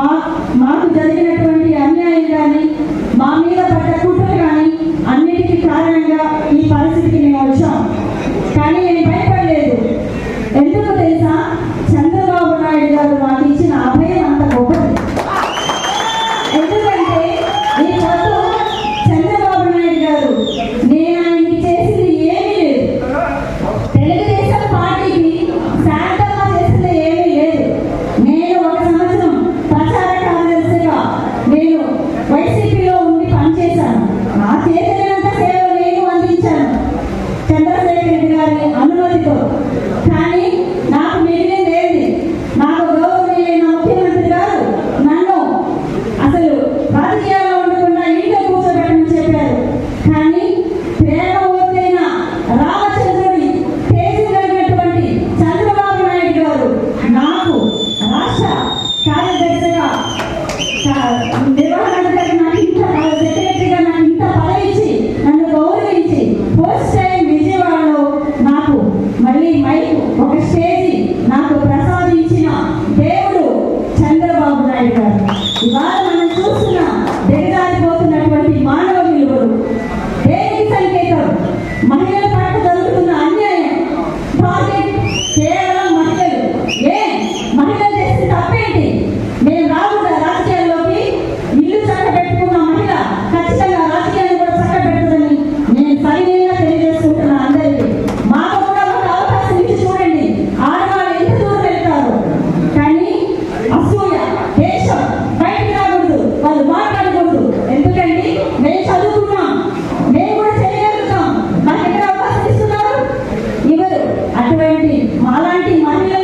మా మాకు జరిగినటువంటి అన్యాయం కానీ మా మీద పడ్డ కుట్ర కానీ అన్నిటికీ కారణంగా ఈ పరిస్థితికి మేము వచ్చాం. కానీ నేను భయపడలేదు. ఎందుకు తెలుసా? చంద్రబాబు నాయుడు గారు మాకు మాలాంటి మహిళ